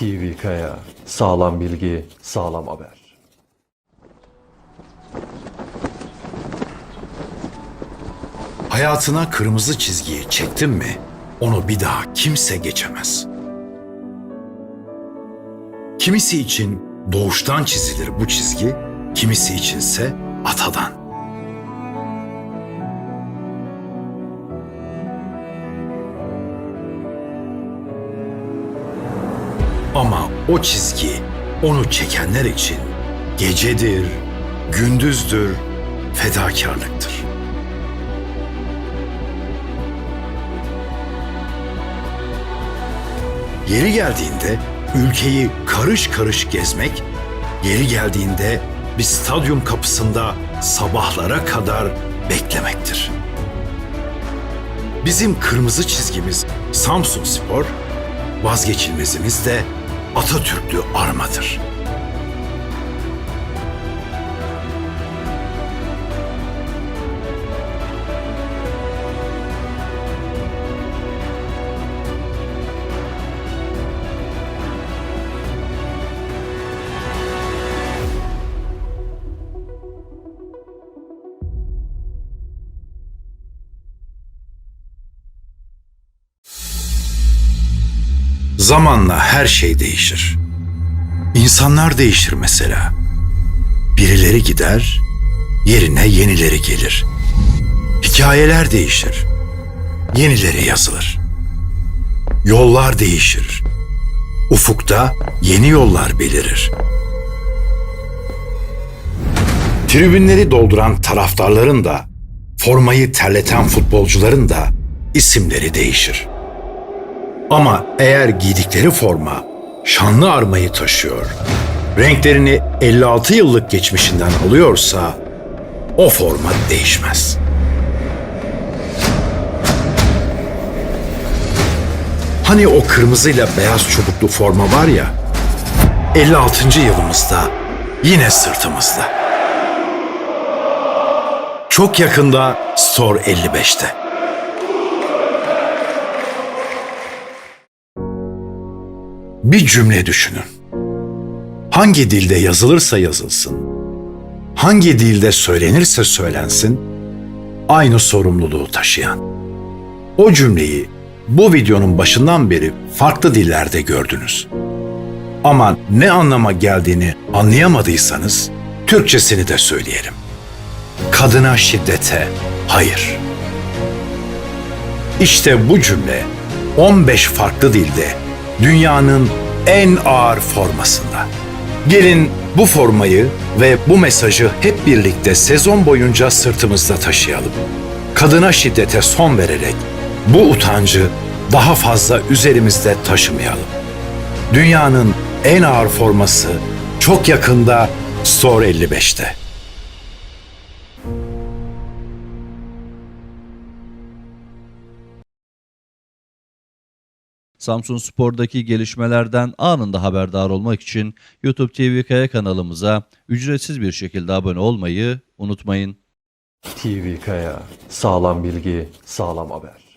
TV Kaya. Sağlam bilgi, sağlam haber. Hayatına kırmızı çizgiyi çektin mi, onu bir daha kimse geçemez. Kimisi için doğuştan çizilir bu çizgi, kimisi içinse atadan. Ama o çizgi onu çekenler için gecedir, gündüzdür, fedakarlıktır. Yeri geldiğinde ülkeyi karış karış gezmek, yeri geldiğinde bir stadyum kapısında sabahlara kadar beklemektir. Bizim kırmızı çizgimiz Samsun Spor, vazgeçilmezimiz de Atatürklü armadır. Zamanla her şey değişir. İnsanlar değişir mesela. Birileri gider, yerine yenileri gelir. Hikayeler değişir. Yenileri yazılır. Yollar değişir. Ufukta yeni yollar belirir. Tribünleri dolduran taraftarların da, formayı terleten futbolcuların da isimleri değişir. Ama eğer giydikleri forma şanlı armayı taşıyor, renklerini 56 yıllık geçmişinden alıyorsa o forma değişmez. Hani o kırmızıyla beyaz çubuklu forma var ya, 56. yılımızda yine sırtımızda. Çok yakında Store 55'te. Bir cümle düşünün. Hangi dilde yazılırsa yazılsın, hangi dilde söylenirse söylensin, aynı sorumluluğu taşıyan. O cümleyi bu videonun başından beri farklı dillerde gördünüz. Ama ne anlama geldiğini anlayamadıysanız Türkçesini de söyleyelim. Kadına şiddete hayır. İşte bu cümle 15 farklı dilde dünyanın en ağır formasında. Gelin bu formayı ve bu mesajı hep birlikte sezon boyunca sırtımızda taşıyalım. Kadına şiddete son vererek bu utancı daha fazla üzerimizde taşımayalım. Dünyanın en ağır forması çok yakında Store 55'te. Samsun Spor'daki gelişmelerden anında haberdar olmak için YouTube TV kanalımıza ücretsiz bir şekilde abone olmayı unutmayın. TV. Sağlam bilgi, sağlam haber.